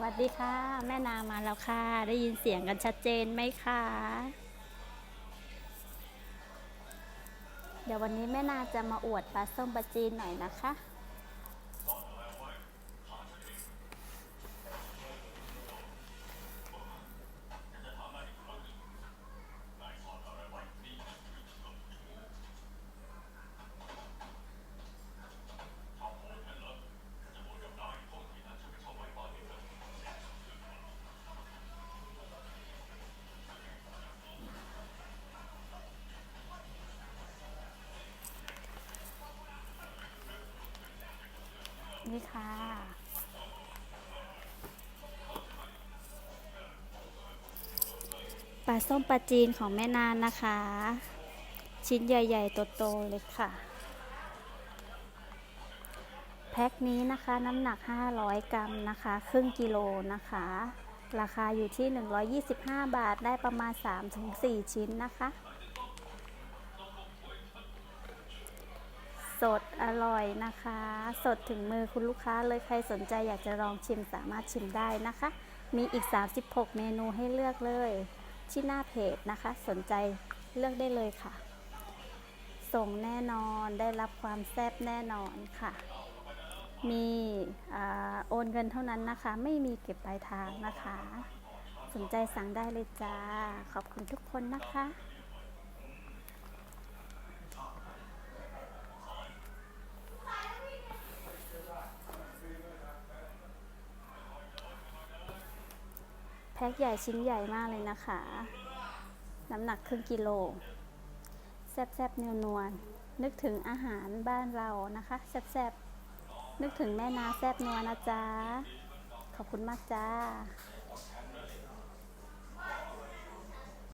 สวัสดีค่ะ แม่นามาแล้วค่ะ ได้ยินเสียงกันชัดเจนไหมคะ เดี๋ยววันนี้แม่นาจะมาอวดปลาส้มปลาจีนหน่อยนะคะ นี่ค่ะ ปลาส้มปลาจีนของแม่นานนะคะ ชิ้นใหญ่ๆโตๆเลยค่ะ แพ็คนี้นะคะน้ำหนัก 500 กรัมนะคะ ครึ่งกิโลนะคะ ราคาอยู่ที่ 125 บาทได้ประมาณ 3-4 ชิ้นนะคะ สดอร่อยนะคะ สดถึงมือคุณลูกค้าเลยใครสนใจอยากจะลองชิมสามารถชิมได้นะคะ มีอีก 36 เมนูให้เลือกเลย ที่หน้าเพจนะคะ สนใจเลือกได้เลยค่ะ ส่งแน่นอนได้รับความแซ่บแน่นอนค่ะ มีอโอนเงินเท่านั้นนะคะ ไม่มีเก็บปลายทางนะคะ สนใจสั่งได้เลยจ้า ขอบคุณทุกคนนะคะ แพ็คใหญ่ชิ้นใหญ่มากเลยนะคะ น้ำหนักครึ่งกิโล แซบๆเนียวนวลนึกถึงอาหารบ้านเรานะคะ แซบๆนึกถึงแม่นาแซบนวลนะจ๊ะ ขอบคุณมากจ้า